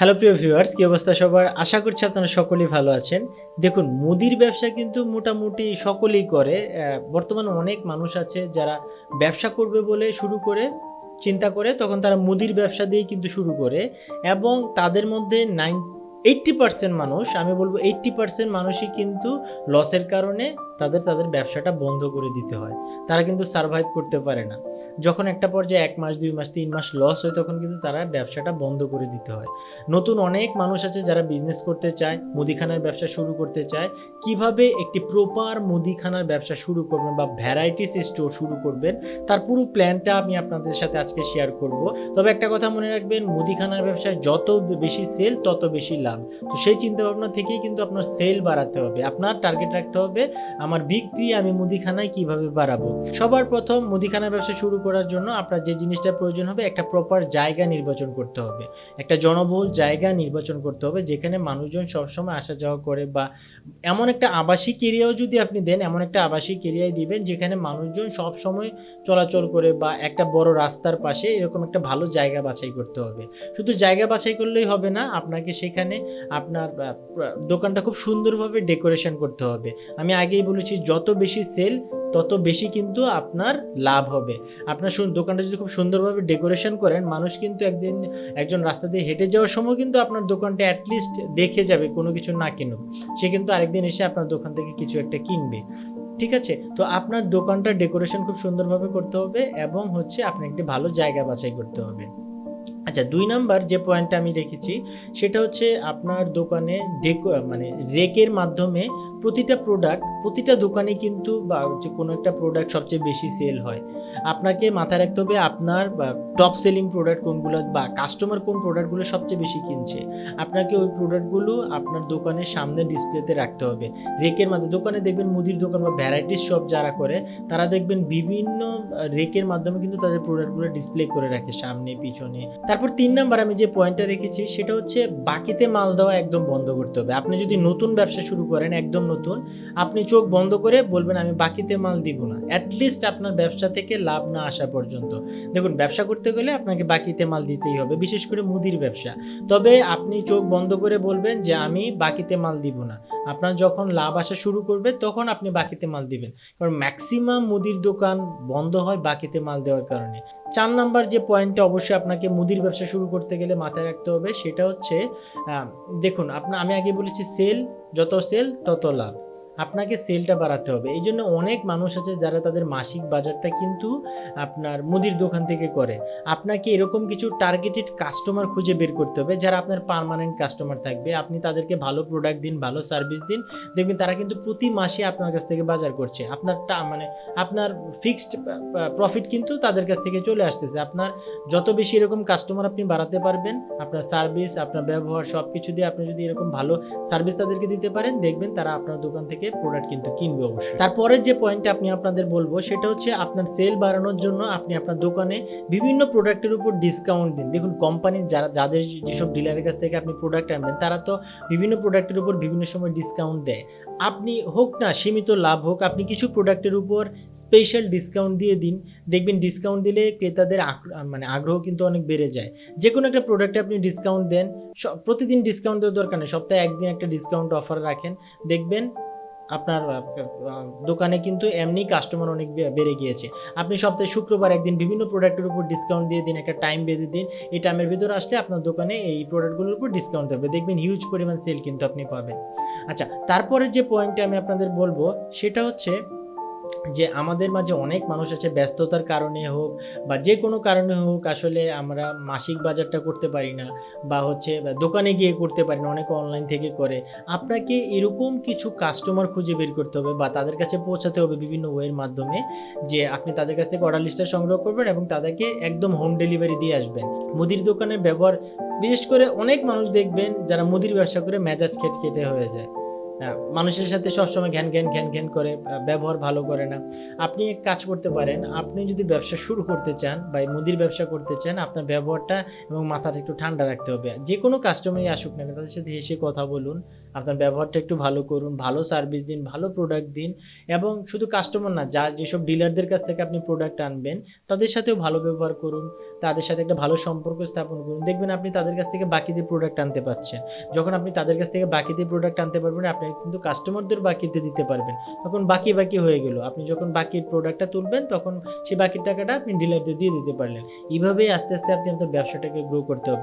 Hello প্রিয় viewers কি অবস্থা সবার? আশা করছি আপনারা সকলেই ভালো আছেন। দেখুন, মুদির ব্যবসা কিন্তু মোটামুটি সকলেই করে। বর্তমানে অনেক মানুষ আছে যারা ব্যবসা করবে বলে শুরু করে, চিন্তা করে, তখন তারা মুদির ব্যবসা দিয়েই কিন্তু শুরু করে। এবং তাদের মধ্যে নাইন এইট্টি পার্সেন্ট মানুষ, আমি বলব এইট্টি পার্সেন্ট মানুষই কিন্তু লসের কারণে তাদের তাদের ব্যবসাটা বন্ধ করে দিতে হয়। তারা কিন্তু সার্ভাইভ করতে পারে না। যখন একটা পর্যায়ে এক মাস, দুই মাস, তিন মাস লস হয়, তখন কিন্তু তারা ব্যবসাটা বন্ধ করে দিতে হয়। নতুন অনেক মানুষ আছে যারা বিজনেস করতে চায়, মুদিখানার ব্যবসা শুরু করতে চায়। কীভাবে একটি প্রপার মুদিখানার ব্যবসা শুরু করবেন বা ভ্যারাইটিস স্টোর শুরু করবেন, তার পুরো প্ল্যানটা আমি আপনাদের সাথে আজকে শেয়ার করব। তবে একটা কথা মনে রাখবেন, মুদিখানার ব্যবসায় যত বেশি সেল তত বেশি লাভ। তো সেই চিন্তা ভাবনা থেকেই কিন্তু আপনার সেল বাড়াতে হবে। আপনার টার্গেট রাখতে হবে আমার বিক্রি আমি মুদিখানায় কীভাবে বাড়াবো? সবার প্রথম মুদিখানা ব্যবসা শুরু করার জন্য আপনার যে জিনিসটা প্রয়োজন হবে, একটা প্রপার জায়গা নির্বাচন করতে হবে। একটা জনবহুল জায়গা নির্বাচন করতে হবে, যেখানে মানুষজন সবসময় আসা যাওয়া করে বা এমন একটা আবাসিক এরিয়াও যদি আপনি দেন, এমন একটা আবাসিক এরিয়ায় দিবেন, যেখানে মানুষজন সব সময় চলাচল করে বা একটা বড় রাস্তার পাশে এরকম একটা ভালো জায়গা বাছাই করতে হবে। শুধু জায়গা বাছাই করলেই হবে না, আপনাকে সেখানে আপনার দোকানটা খুব সুন্দরভাবে ডেকোরেশন করতে হবে। আমি আগেই বলেছি যত বেশি সেল তত বেশি কিন্তু আপনার লাভ হবে। আপনার দোকানটা যদি খুব সুন্দরভাবে ডেকোরেশন করেন, মানুষ কিন্তু একদিন একজন রাস্তা দিয়ে হেঁটে যাওয়ার সময় কিন্তু আপনার দোকানটা অ্যাটলিস্ট দেখে যাবে, কোনো কিছু না কিনুক। সে কিন্তু আরেকদিন এসে আপনার দোকান থেকে কিছু একটা কিনবে। ঠিক আছে? তো আপনার দোকানটা ডেকোরেশন খুব সুন্দরভাবে করতে হবে এবং হচ্ছে আপনি একটি ভালো জায়গা বাছাই করতে হবে। আচ্ছা দুই নাম্বার যে পয়েন্টটা আমি রেখেছি, সেটা হচ্ছে আপনার দোকানে ডেকো মানে রেকের মাধ্যমে প্রতিটা প্রোডাক্ট প্রতিটা দোকানে কিন্তু বা হচ্ছে কোনো একটা প্রোডাক্ট সবচেয়ে বেশি সেল হয়। আপনাকে মাথায় রাখতে হবে আপনার টপ সেলিং প্রোডাক্ট কোনগুলো বা কাস্টমার কোন প্রোডাক্টগুলো সবচেয়ে বেশি কিনছে, আপনাকে ওই প্রোডাক্টগুলো আপনার দোকানের সামনে ডিসপ্লেতে রাখতে হবে। রেকের মাধ্যমে, দোকানে দেখবেন মুদির দোকান বা ভ্যারাইটিস শপ যারা করে, তারা দেখবেন বিভিন্ন রেকের মাধ্যমে কিন্তু তাদের প্রোডাক্টগুলো ডিসপ্লে করে রাখে সামনে, পিছনে। তারপর তিন নাম্বার আমি যে পয়েন্টটা রেখেছি, সেটা হচ্ছে বাকিতে মাল দেওয়া একদম বন্ধ করতে হবে। আপনি যদি নতুন ব্যবসা শুরু করেন, একদম নতুন, আপনি চোখ বন্ধ করে বলবেন, আমি বাকিতে মাল দিব না। অ্যাটলিস্ট আপনার ব্যবসা থেকে লাভ না আসা পর্যন্ত। দেখুন, ব্যবসা করতে গেলে আপনাকে বাকিতে মাল দিতেই হবে, বিশেষ করে মুদির ব্যবসা। তবে আপনি চোখ বন্ধ করে বলবেন যে, আমি বাকিতে মাল দিব না। আপনার যখন লাভ আসা শুরু করবে, তখন আপনি বাকিতে মাল দিবেন। কারণ ম্যাক্সিমাম মুদির দোকান বন্ধ হয় বাকিতে মাল দেওয়ার কারণে। চার নাম্বার যে পয়েন্টটা অবশ্যই আপনাকে মুদির ব্যবসা শুরু করতে গেলে মাথায় রাখতে হবে, সেটা হচ্ছে দেখুন আপনার আমি আগে বলেছি সেল যত সেল তত লাভ। আপনাকে সেলটা বাড়াতে হবে। এই জন্য অনেক মানুষ আছে যারা তাদের মাসিক বাজারটা কিন্তু আপনার মুদির দোকান থেকে করে। আপনাকে এরকম কিছু টার্গেটেড কাস্টমার খুঁজে বের করতে হবে, যারা আপনার পার্মানেন্ট কাস্টমার থাকবে। আপনি তাদেরকে ভালো প্রোডাক্ট দিন, ভালো সার্ভিস দিন। দেখবেন তারা কিন্তু প্রতি মাসে আপনার কাছ থেকে বাজার করছে। আপনার টা- মানে আপনার ফিক্সড প্রফিট কিন্তু তাদের কাছ থেকে চলে আসতেছে। আপনার যত বেশি এরকম কাস্টমার আপনি বাড়াতে পারবেন, আপনার সার্ভিস আপনার ব্যবহার সব কিছু দিয়ে আপনি যদি এরকম ভালো সার্ভিস তাদেরকে দিতে পারেন, দেখবেন তারা আপনার দোকান থেকে প্রোডাক্ট কিন্তু কিনবে অবশ্যই। তারপরে যে পয়েন্টটা আপনি আপনাদের বলব, সেটা হচ্ছে আপনার সেল বাড়ানোর জন্য আপনি আপনার দোকানে বিভিন্ন প্রোডাক্টের উপর ডিসকাউন্ট দিন। দেখুন কোম্পানির যারা, যাদের যেসব ডিলারের কাছ থেকে আপনি প্রোডাক্ট আনবেন, তারা তো বিভিন্ন প্রোডাক্টের উপর বিভিন্ন সময় ডিসকাউন্ট দেয়। আপনি হোক না সীমিত লাভ হোক, আপনি কিছু প্রোডাক্টের উপর স্পেশাল ডিসকাউন্ট দিয়ে দিন। দেখবেন ডিসকাউন্ট দিলে ক্রেতাদের মানে আগ্রহ কিন্তু অনেক বেড়ে যায়। যে কোনো একটা প্রোডাক্টে আপনি ডিসকাউন্ট দেন প্রতিদিন ডিসকাউন্ট দেওয়ার দরকার নেই। সপ্তাহে একদিন একটা ডিসকাউন্ট অফার রাখেন। দেখবেন আপনার দোকানে কিন্তু এমনি কাস্টমার অনেক বেড়ে গিয়েছে। আপনি সপ্তাহে শুক্রবার একদিন বিভিন্ন প্রোডাক্টের উপর ডিসকাউন্ট দিয়ে দিন, একটা টাইম বেঁধে দিন। এই টাইমের ভিতরে আসলে আপনার দোকানে এই প্রোডাক্টগুলোর উপর ডিসকাউন্ট দেবে দেখবেন হিউজ পরিমাণ সেল কিন্তু আপনি পাবেন। আচ্ছা তারপরে যে পয়েন্টটা আমি আপনাদের বলব, সেটা হচ্ছে যে আমাদের মাঝে অনেক মানুষ আছে, ব্যস্ততার কারণে হোক বা যে কোনো কারণে হোক, আসলে আমরা মাসিক বাজারটা করতে পারি না বা হচ্ছে দোকানে গিয়ে করতে পারি না, অনেকে অনলাইন থেকে করে। আপনাকে এরকম কিছু কাস্টমার খুঁজে বের করতে হবে বা তাদের কাছে পৌঁছাতে হবে বিভিন্ন ওয়ের মাধ্যমে যে আপনি তাদের কাছ থেকে অর্ডার লিস্টটা সংগ্রহ করবেন এবং তাদেরকে একদম হোম ডেলিভারি দিয়ে আসবেন। মুদির দোকানের ব্যবহার, বিশেষ করে অনেক মানুষ দেখবেন যারা মুদির ব্যবসা করে মেজাজ খেট খেটে হয়ে যায়। মানুষের সাথে সবসময় ঘ্যান ঘ্যান ঘ্যান ঘ্যান করে ব্যবহার ভালো করে না। আপনি এক কাজ করতে পারেন, আপনি যদি ব্যবসা শুরু করতে চান বা মুদির ব্যবসা করতে চান, আপনার ব্যবহারটা এবং মাথাটা একটু ঠান্ডা রাখতে হবে। যে কোনো কাস্টমারই আসুক না তাদের সাথে হেসে কথা বলুন, আপনার ব্যবহারটা একটু ভালো করুন, ভালো সার্ভিস দিন, ভালো প্রোডাক্ট দিন এবং শুধু কাস্টমার না, যা যেসব ডিলারদের কাছ থেকে আপনি প্রোডাক্ট আনবেন, তাদের সাথেও ভালো ব্যবহার করুন, তাদের সাথে একটা ভালো সম্পর্ক স্থাপন করুন। দেখবেন আপনি তাদের কাছ থেকে বাকিতে প্রোডাক্ট আনতে পারছেন। যখন আপনি তাদের কাছ থেকে বাকিদের প্রোডাক্ট আনতে পারবেন, আপনি কিন্তু কাস্টমারদের বাকিতে দিতে পারবেন। তখন বাকি বাকি হয়ে গেল। আপনি যখন বাকির প্রোডাক্টটা তুলবেন, তখন সেই বাকির টাকাটা আপনি ডিলারদের দিয়ে দিতে পারলেন। এইভাবেই আস্তে আস্তে আপনি আপনার ব্যবসাটাকে গ্রো করতে হবে।